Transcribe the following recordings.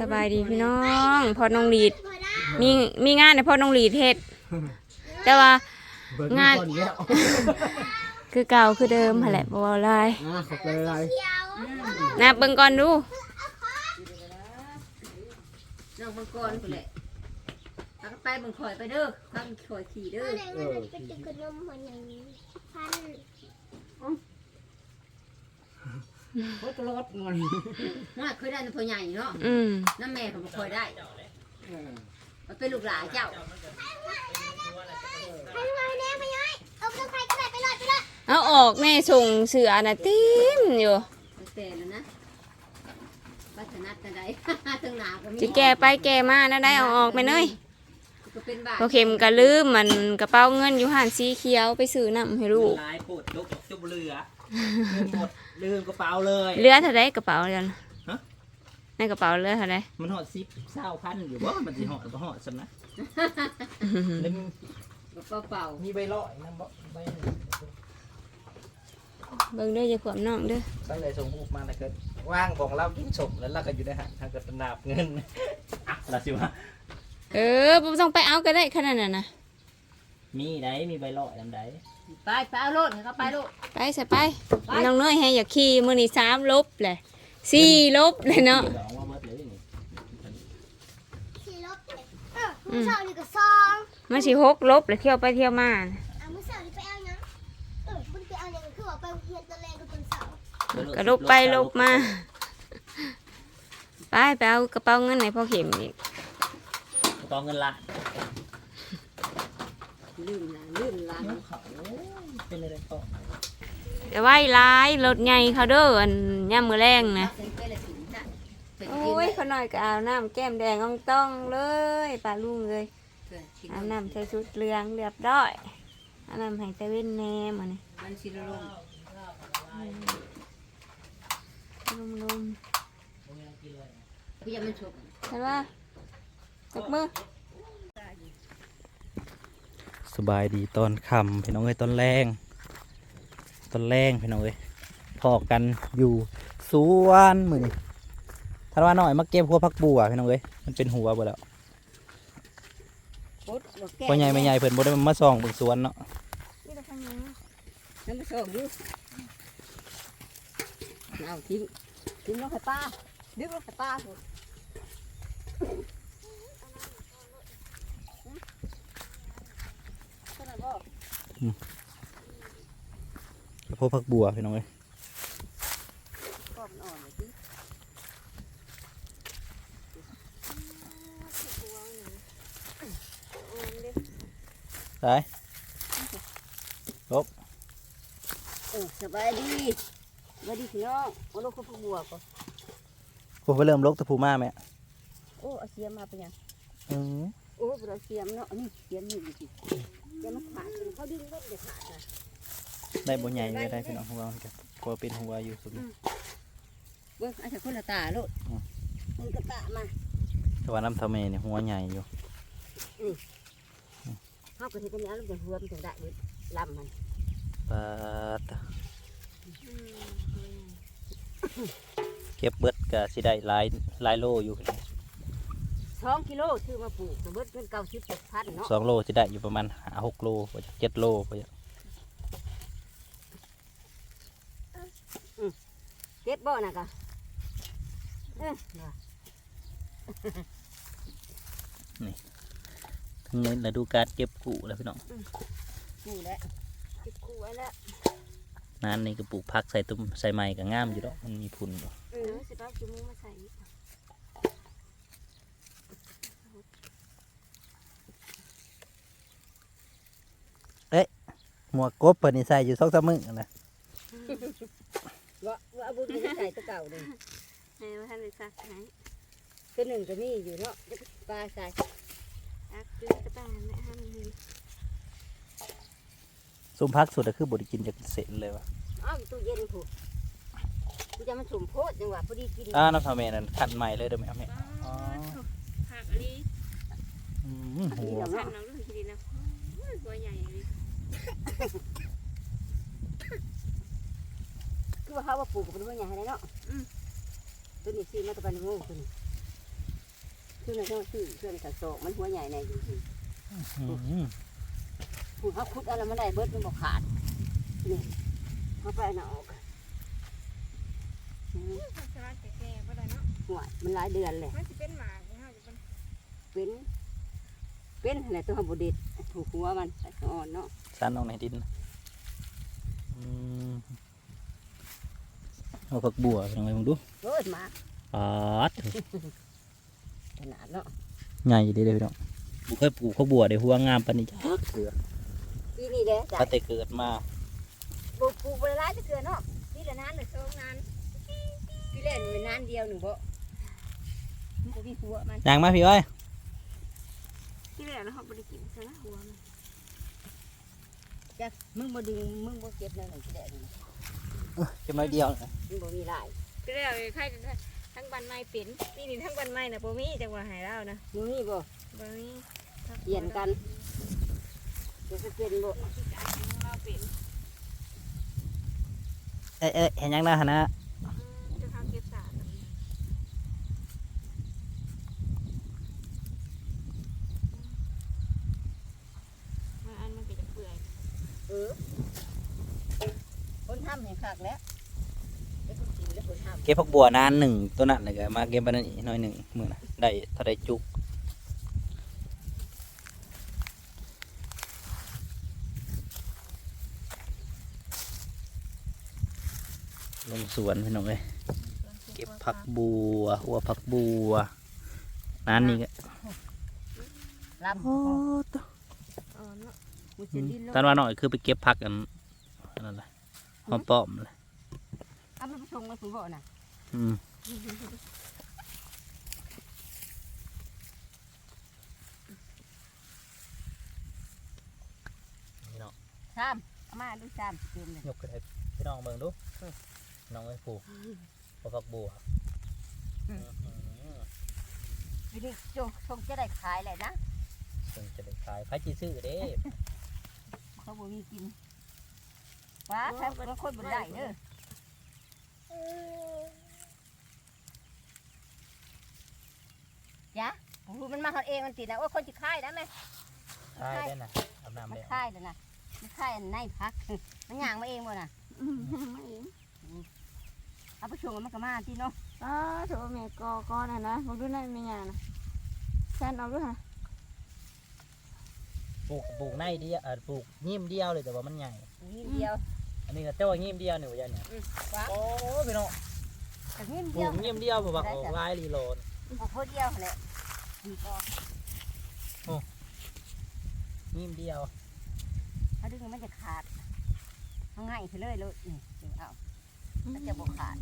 สบายดีพี่น้องพอน้องลีดมีมีงานในพอน้องลีดเฮ็ดแต่ว่า งานเบิ่ก่อแล้วคือเก่าคือเดิมหั่นแหละบ่เว้าหลายอ่าขอบใจหลายนับเบิ่งก่อนดูน้องมังกรไปเลยเอาไปมึงคอยไปเด้อข้ามคอยขี่เด้อ เออ เป็นขนมหัวใหญ่พัน โคตรรถงอนน้อยเคยได้ในพ่อใหญ่เนาะอืมน้ำแม่ผมคอยได้มันเป็นลูกหลานเจ้าไปมาแน่ไปย้อยเอาไปใครก็ได้ไปเลยไปเลยเอาออกแม่ส่งเสือน่ะเต็มอยู่ตั้งแต่แล้วนะวัฒนัดกันได้ทั้งหนาก็มีสิแก่ไปแก่มานะได้เอาออกไปเลยก็เป็นบาทพอเข็มก็ลืมมันกระเป๋าเงินอยู่หันสีเขียวไปซื้อน้ำให้ลูก ลายปวดยกจุบเรือลืมหมด ลืมกระเป๋าเลยเหลือเท่าไดกระเป๋าเดียวนะฮะในกระเป๋าเหลือเท่าไดมันหอดซิปเศร้าพันอยู่บ่มันสิหอดก็หอดสำนะแล้วมีเป่าเป่ามีใบลอยนำบ่ใบหนึ่งเบิ่งเด้ออย่าขวมน้องเด้อตั้งแต่ส่งรูปมาแล้วก็ว่างบอกเรากินสมแล้วเราก็อยู่ในหันทางก็นาบเงินอะเราสิว่าเออบ่ต้องไปเอาก็ได้ขนาดนั้นนะมีไดมีใบลอยนำได ไปไปเอารถให้เขาไปลูกไปซะไปน้องเนยให้อยากขี่มื้อนี้3ลบแหละ4ลบเลยเนาะดอกว่าเบิดเลยนี่ขี่รถเออมือสองนี่ก็สองมันสิหกลบเลยเที่ยวไปเที่ยวมาน่ะอะมือสองนี่ไปเอายังเออคุณไปเอายังคือว่าไปเรียนตะแรงกับคนเสาร์ก็ลบไปลบมา ไปไปเอากระเป๋าเงินให้พ่อเข็มอีกกระเป๋าเงินละ ลืมหลานลืมหลานน้ำเขาเป็นอะไรก็แต่ไว้ร้ายรถใหญ่เขาเด้ออันย่ามมือแรงนะเป็นเป็นละสินจ้ะเป็นโอกิน้ยเขาหน่อยก็เอาน้ำแก้มแดงอ่องต้องเลยปลาลุงเลยเป็นกินเอาน้ำใส่ชุดเหลืองเรียบร้อยเอาน้ำให้ตะเวนแหนมาเนี่ยมันชิลลงลุมลุมพี่ยังมันชกใช่ปะจับมือ สบายดีตอนค่ำพี่น้องเอ้ยตอนแรงตอนแรงพี่น้องเอ้ยพอกันอยู่สวนมือนี่ถ้าว่าหน่อยมาเก็บหัวพักบัวพี่น้องเอ้ยมันเป็นหัวบ่แล้วโคตรแก่พ่อใหญ่แม่ใหญ่เพิ่นบ่ได้มาส่องเบิ่งสวนเนาะนี่เราทำยังไงน้ำมันชกดูเอาทิ้งทิ้งลงให้ป้าดึงลงให้ป้าหมด หัวพักบัวพี่น้องเอ้ยก็มันอ่อนเลยสิได้เออสบายดีสบายดีพี่น้องเอาลูกเขาพวกบัวก่อนผมไปเริ่มลกตะพูมาแม่โอ้เอาเสียมมาเป็นยังอือโอ้เราเสียมเนาะนี่เสียมนี่อยู่สิเสียมมันขาดเขาดึงรถเดี๋ยวขาดนะได้บ่ใหญ่เลยได้พี่น้องของเราครับกลัวเป็นหัวอยู่สุดเบิ้งอาจจะคนละตาโลดมันก็ตามาแต่ว่าน้ำทะเมเนี่ยหัวใหญ่อยู่เขาก็เห็นกันนี้แล้วจะรวมถึงได้เบิดลำมันปาดเก็บเบิดก็สิได้หลายหลายโลอยู่ สองกิโลซื้อมาปลูกแต่เบิดเป็นเก้าสิบเจ็ดพันเนาะสองโลสิได้อยู่ประมาณหาหกโลกว่าจะเจ็ดโลกว่าจะเก็บบ่อน่ะกะเอ้ยน่ะทั้งนี้ฤดูการเก็บกู้แล้วพี่น้องนี่แหละเก็บคู่ไว้แล้วนั้นนี่ก็ปลูกผักใส่ตุ้มใส่ไม้ก็งามอยู่ดอกมันมีพุ่นอยู่เออสิบเอาจุ่มมาใส่ หมวกกบเปิดนี่ใส่อยู่สองสามมื้อนะว่าว่าเอาบุญไปใส่ตัวเก่าเลยให้ว่าท่านได้ซักให้ตัวหนึ่งก็มีอยู่เนาะจะปลาใส่ซักซื้อกระต่ายแม่ห้ามมีส้มพักสุดก็คือบไดิกินจากเสร็จเลยวะอ้าวอยู่ตู้เย็นผูกกูจะมาสุ่มโพดจังหวะพอดีกินอ่าน้ำทะเมนั่นขัดใหม่เลยเด้อแม่เอาแม่อ๋อผักลีอืมหัว ขันน้องลูกทีนะตัวใหญ่เลย คือว่าเขาว่าปลูกกับเป็นว่าอย่างไรเนาะตัวนี้ซื้อมาตะปันงูตัวนี้คือในช่องชื่อเพื่อนกระโศกมันหัวใหญ่ในจริงอืมๆผู้เขาขุดอะไรมาได้เบิดมันบอกขาดนี่เขาไปเอาออกอืมสลัดแก่ๆบ่ได้เนาะหัวมันหลายเดือนเลยมันสิเป็นหมากนี่เฮาจะเป็นเป็นเป็นอะไรตัวบดิดถูกหัวมันใส่อ่อนเนาะ สันออกในดินอืมเอาผักบัวไปลองไปมึงดูเฮ้ยหมาปาดขนาดเนาะใหญ่ดีเลยพี่น้องบุเคยปลูกผักบัวได้หัวงามปานนี้จักเกือปีนี้เด้จ้ะตั้งแต่เกิดมาปลูกปลูกเวลาจะเกิดเนาะปีละนานหรือสองนานปีแรกนี่นานเดียวหนึ่งบ่มันก็มีหัวมันยางมาพี่อ้อยที่แรกนะเฮาบ่ได้กินซะนะหัวมัน จ้ะมึงบ่ดึงมึงบ่เก็บในหนึ่งปีแรกนี่เก็บน้อยเดียวนะมึงบ่มีหลายที่แรกเลยใครกันทั้งบันไม้เป็นปีนี้ทั้งบันไม้น่ะบ่มีจังว่าให้เรานะมึงมีบ่บ่มีเปลี่ยนกันเดี๋ยวจะเป็นบ่เราเป็นเอ้ยเอ้ยเห็นยังนะฮะนะจะทำเก็บสารมันอันมันก็จะเปื่อย เออคนทำให้คักแล้วไอ้คนกินแล้วคนทำ เก็บผักบัวนานหนึ่งตัวนั้นเลยก็มาเก็บไปนั่นอีกหน้อยหนึ่งมือนะได้ถ้าได้จุกลงสวนพี่น้องเลยเก็บผักบัวหัวผักบัวนานนี้ก็ลำโอ้อ่อนเนาะมึงจะดิ้นตอนว่าหน่อยคือไปเก็บผักกันอันนั้นแหละหอมป้อมเลยเอามันไปส่งมาถึงบ่น่ะ อืมนี่เนาะชามเอามาดูชามเต็มเลยยกขึ้นให้พี่น้องเบิ่งดูน้องไอ้ผูหัวผักบัววิธีจงชงจะได้ขายแหละนะซึ่งจะได้ขายไผจีซื้อเด้เขาบ่มีกินว้าแทบางคนบ่ได้เด้อ เออ จ้ะผู้มันมา เขาเองมันติดนะว่าคนจะขายนะแม่ขายได้น่ะอาบน้ำมันแล้วขายแล้วนะมันขายอันในพัก มันย่างมาเองบ่น่ะไม่เองเอาไปชงมันก็มาที่เนาะอ้าโถแม่กอก้อนน่ะนะบอกดูหน่อยแม่ย่านะแซนเอาด้วยค่ะปลูกปลูกในเดียวเออปลูกยิ้มเดียวเลยแต่ว่ามันใหญ่นิดเดียว อันนี้ก็เจ้าว่ายิ้มเดียวนี่ว่าอย่างเนี่ยว้าโอ้พี่น้องแต่นิดปเดีลูยวกยิ้มเดียวแบบว่าออกลายรีโหลดเอาพอเดียวแหละ ดีก็ยิ้มเดียวถ้าดึงมันจะขาดเอาง่ายไปเลยเลยนี่ดึงเอามันจะบ่ขาด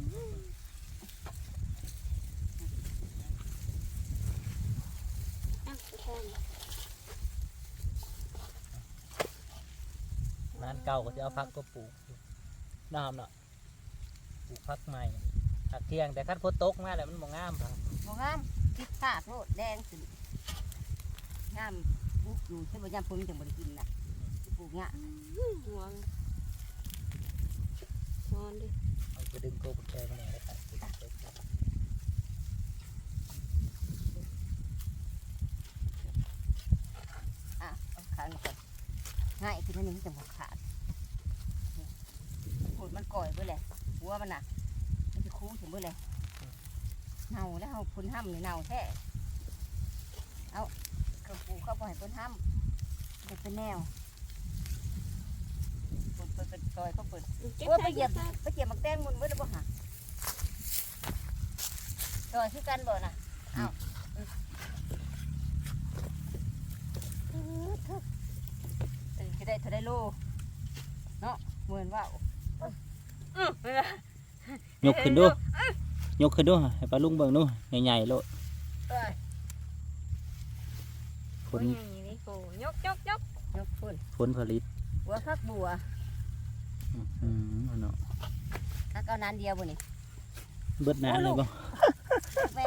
นานเก่าก็จะเอาพักก็ปลูกน้ำเนาะปลูกพักใหม่ผักเที่ยงแต่คัดโคตตกมาแล้วมันบ่งามครับบ่งาม ติดขาดโลดแดงขึ้นงามปลูกอยู่แต่บ่ยามผมจังบ่ได้กินน่ะปลูกงะหัวมันนอนดิเอาไปดึงโกบุกแกมาเลยครับอะเอาขามาก่อนง่ายขึ้นนิดนึงจังบ่ขาดปลูดมันก่อยเบิดแหละหัวมันน่ะมันจะคุ้งถึงเบิดเลย เน่าแล้วเอาพุ่นห้ำนี่เน่าแท้เอากระปูเข้าไปให้พุ่นห้ำเป็นเป็นแนวเปิดเปิดเปิดซอยเขาเปิดเก็บว่าใส่ไปเหยีเก็ยบบใส่ไปเหยียบมักแตงมุนไว้แล้วบ่หะซอยคือกันบ่น่ะเอาเออเถอะเออจะได้เท่าได้โลเนาะเหมือนว่า ยกขึ้นดู ยกขึ้นดูให้ปลาลุงเบิ่งดูใหญ่ๆโลดเอ้ยผโอ้ลยอย่างนี้นี่โกยกยกยกยกพุ่นผลผลิตหัวพักบัวอืมเอาเนาะแล้วก็นานเดียวบ่นี่เบิดนานเลยบ่แม่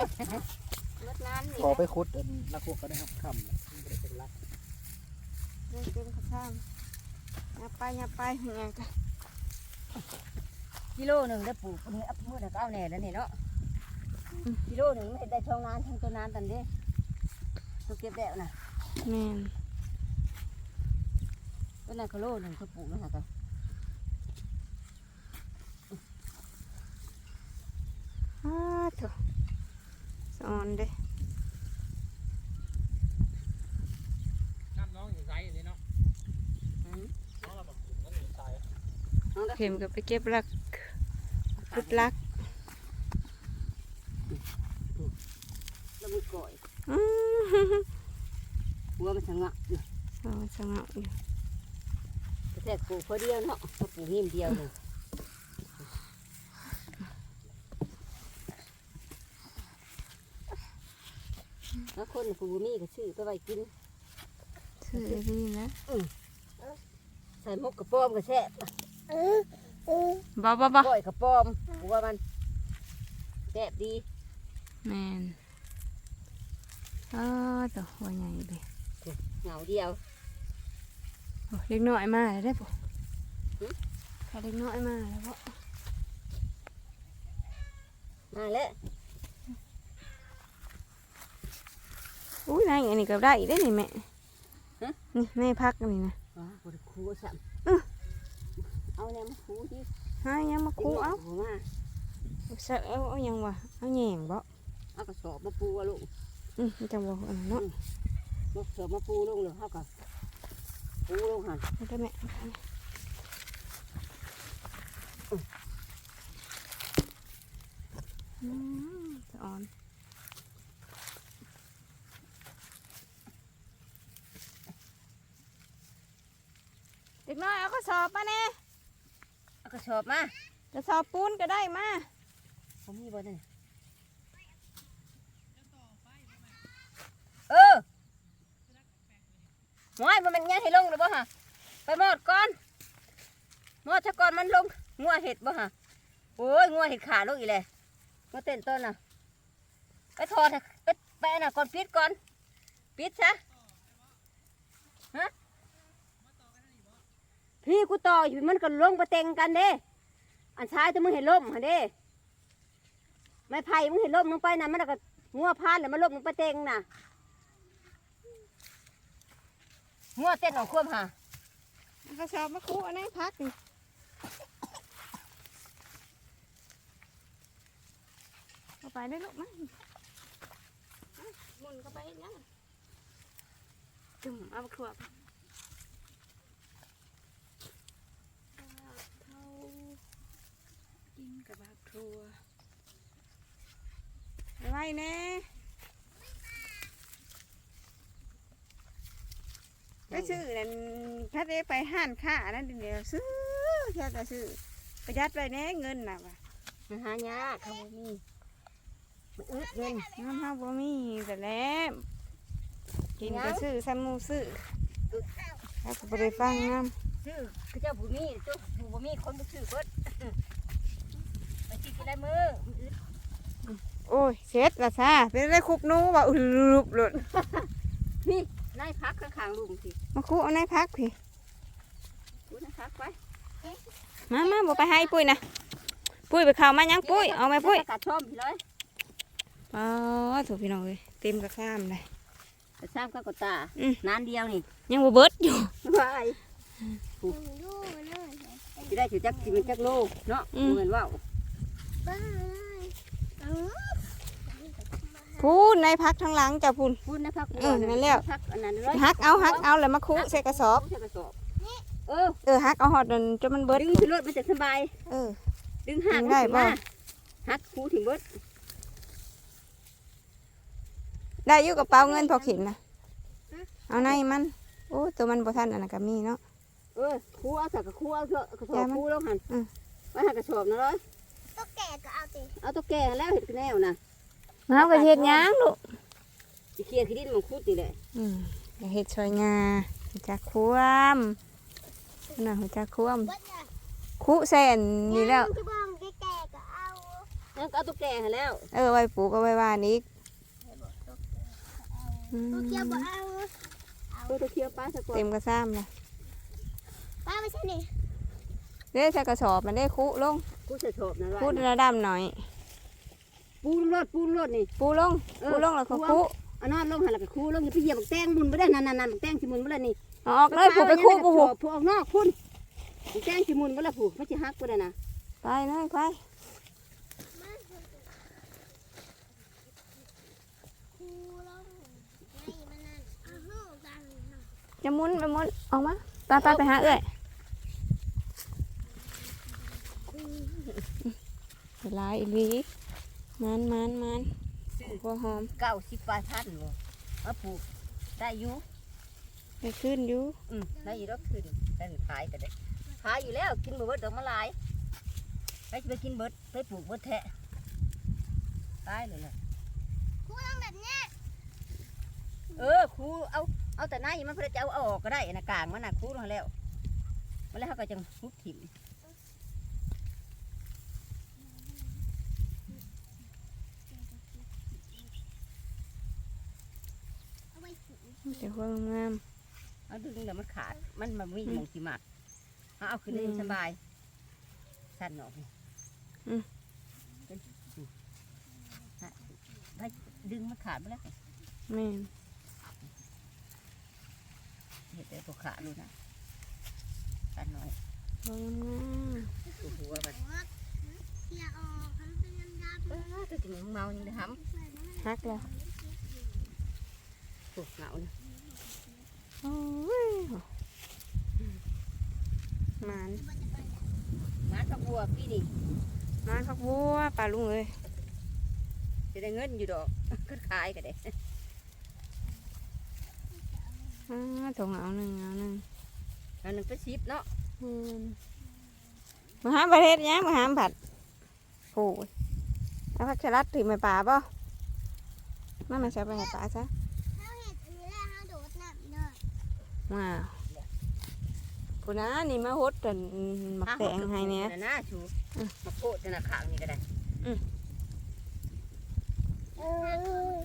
รดน้ำนี่ขอไปขุดนักขุดก็ได้ครับค่ำแล้วไม่ได้เป็นรักเล่นเต็มกระซ้ำอย่าไปอย่าไปอย่างกันกิโลหนึ่งได้ปลูกคนนี้อัพมือน่ะก็เอาแน่แล้วนี่เนาะ กิโลหนึ่งไม่ได้ช่องนานทั้งตัวนานตันเด้เขาเก็บแล้วนะแม่นก็นั่นเขาโลหนึ่งเขาปลูกนะฮะก็อ้าโถสอนเด้น้ำน้องอยู่ไสนี่เนาะอืมน้องเราบอกน้องอยู่ไสน้องก็เข็มก็ไปเก็บรักพุดลัก แล้วมันก่อย อื้อ หัว มันสงะอยู่เอาสงบอยู่แต่แท้ปลูกพอเดียวเนาะเขาปลูกนิ่มเดียวเลยแล้วคนปลูกนี่ก็ซื้อไปไว้กินซื้อไอ้นี่นะใส่หมกกระป้อมกระแช่บบ่บ่บ่ก้อยกระป้อมหัวมันแซ่บดีแม่นอ้าโตหัวใหญ่เลย เหงาเดียวโอ้เล็กน้อยมาแล้วได้อปุ๊ถ้าเล็กน้อยมาแล้วบ่มาแล้วอุ้ยนายอันนี้ก็ได้อีกได้อนี่แม่นี่แม่พักอันนี่นะว้าบไดคูซ้อื้อำเอาเนี่ยมาคูที่หายังมาคูเอาหัวมาเสเอาเอาเอาหยังวะเอาแหงบ่เอากระสอบมาปูอะลูกอืมมันจังบ่อันนั้นเนาะ มกเสือมาปูลงเลยเขากับปูลงหันเอาได้แม่อืมสะออนเด็กน้อยเอากระสอบมาแน่เอากระสอบมากระสอบปูนก็ได้มาผมมีบ่เนี่ยเออ หมอยมันมันยังให้ลงหรือบ่ฮะไปหมดก่อนหมดซะก่อนมันลงงัวเห็ดบ่ฮะโอ้ยงัวเห็ดขาลงอีเลยงัวเต้นต้นน่ะไปถอดไปไปน่ะก่อนปิดก่อนปิดซะฮะพี่กูต่ออยู่มันก็ลงมาเต็งกันเด้อันซ้ายแต่มึงเห็นล่มฮะเด้ไม้ไผ่มึงเห็นล่มลงไปนะมันก็งัวพานแล้วมันล่มลงไปเต็งน่ะ งัวเต้นของควมฮะเอากระสอบมาคู่อันนี้พักนี่เอาไปได้ลูกมั้ยมุนเข้าไปยังจุ่มเอาขวบเขากินกับบาครัวอะไรแน่ ไปซื้อนั่นถ้าได้ไปห้านค้านั่นเดี๋ยวซื้อแค่จะซื้อประหยัดไปแน่เงินน่ะว่ะมันหายากเขาบ่มีมันอึดเงินน้ำห้าบ่มีแต่แล้วกินก็ซื้อซ้ำหมูซื้อแล้วก็บ่ได้ฟังน้ซื้อคือเจ้าบุมีเจ้าบุบ่มีคนบ่ซื้อเบิดไปสิกินได้มือมันอึดำโอ้ยเช็ดละซะเป็นได้คุกหนูว่าอุลุบหลุดนี่ นายพักข้างๆลุงสิมาคุเอาในพักพี่ดูนายพักไว้มามาบ่ไปให้ปุ้ยนะปุ้ยไปเข้ามายังปุ้ยเอาไหมปุ้ยกัดชมพี่เลยอ๋อถูกพี่น้องเอ้ยเต็มกระซ้ำเลยแต่ซ้ำก็กดตาอืมนานเดียวนี่ยังบ่เบิดอยู่ว้ายดูเลยสิได้ถือจักสิมันจักโลเนาะเหมือนว่าวบ้าเลยเออ พูนในพักทางหลังจ้ะพูน พูดนะพักเออนั่นแล้ว พักอันนั้นเลยหักเอาหักเอาแล้วมาคุใส่กระสอบ ใส่กระสอบเออเออหักเอาหอดจนจนมันเบิดดึงขึ้นรถมันจะสบาย เออ ดึงห่างดึงได้ขึ้นบ่ มาหักคูถึงเบิดได้อยู่กระเป๋าเงินพอขินนะเอาในมันโอ้ตัวมันบ่ทันอันนั้นก็มีเนาะ เออคูเอาสักกระคูเอาเถอะกระสออย่าบมันคูลงหันอืม ไว้หักกระสอบนะร้อย ตุ๊กแกก็เอาสิเอาตัวแก่แล้วเห็ดแนวนะ มาเอาไปเฮ็ดหยังลูกสิเคลียร์ขี้ดินมันคูดนี่แหละอืมอย่าเฮ็ดช่วยงาหัวจักความน่ะหัวจักความวัดน่ะคุใส่อันนี้แล้วที่บ้านแกก็เอาแล้วก็เอาตัวแก่ให้แล้ว เออไว้ปลูกเอาไว้บ้านอีกอืมตัวเกียวบ่เอาตัวตัวเคียวป้าสะกดเต็มกระซ้ำเลยป้าไม่ใช่นี่เด้ใส่กระสอบมันได้คุลงคูใส่สอบนะร้อยคุระดับหน่อย ปูนรถปูนรถนี่ปูลงเออปูลงแล้วก็ปูคุเอาเอานอนลงหันหลังไปคู่ลงอย่าไปเหยียบบักแตงมุนบ่ได้นั่นนั่นนั่นบักแตงสิมุนบ่ได้นี่เอาออกเลยผูกไปคู่กูผูกผูกออกนอกพุ่นบักแตงสิมุนบ่ได้ผูกมันสิหักบ่ได้นะไปเลยไปครูลงไงมันนั่นอ้าวดังนะจะหมุนไปหมุนออกมาตาตาไปหาเอ้ยเวลาอีหลี มันมันมันหัวหอมเก้าสิบปลายพันบ่มาปลูกได้อยู่ไปขึ้นอยู่อืมได้อยู่ดอกขึ้นได้ขายก็ได้ขายอยู่แล้วกินบ่เบิดดอกมะลายไปสิไปกินเบิดไปปลูกเบิดแทะตายเลยล่ะครูต้องแบบเนี้ยเออครูเอาเอาแต่ในมันเพื่อจะเอาเอาออกก็ได้นะกลางมันน่ะครูนั่นแล้วมันแล้วเขาก็จังหุบถิ่ม เอา ไว้ถูเดี๋ยวหัวงามเอาดึงแล้วมันขาด มันมันมีหมองที่มัดเอาเอาขึ้นได้สบาย สั้นออกนี่เป็นฮะไปดึงมันขาดไปแล้วแม่นเห็ดได้พวกขาดรู้นะสั้นหน่อยหัวงามตัวหัวมันเสียออกทำเป็นดำเออตัวจริงมันเมายังได้ทๆฮักแล้วำพวกเหงาเนี่ยโอ้ยหมันมาตะบัวพี่นี่หมันพักบัวปลาลุงเอ้ยจะได้เงินอยู่ดอกก็ขายก็ได้อ่าถงเอาหนึ่งเอาหนึ่งอันหนึ่งเป็นสิบเนาะอืมมาหาประเทศยังมาหาผัดโอ้ยแล้วพักชรัดถึงไปป่าป่ะมามาใช้ไปให้ป่าซะ ถ้าเห็ดอันนี้แหละห้าโดดน้ำเด้อ ว้าวผู้น้านี่มาฮดแต่หมักแตงให้เนี่ยะนะชูอืมมาโคตรธนาคารนี่ก็ได้เออ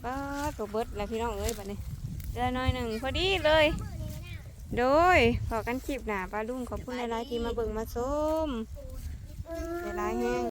ก็ตัวเบิดแล้วพี่น้องเอ้ยบัดนี้เดือนน้อยหนึ่งพอดีเลยเบอร์นี้นะโดยพอกันคลิปหนาปลาลุงขอบคุณหลายๆที่มาเบิ่งมาชมหลายๆแห้ง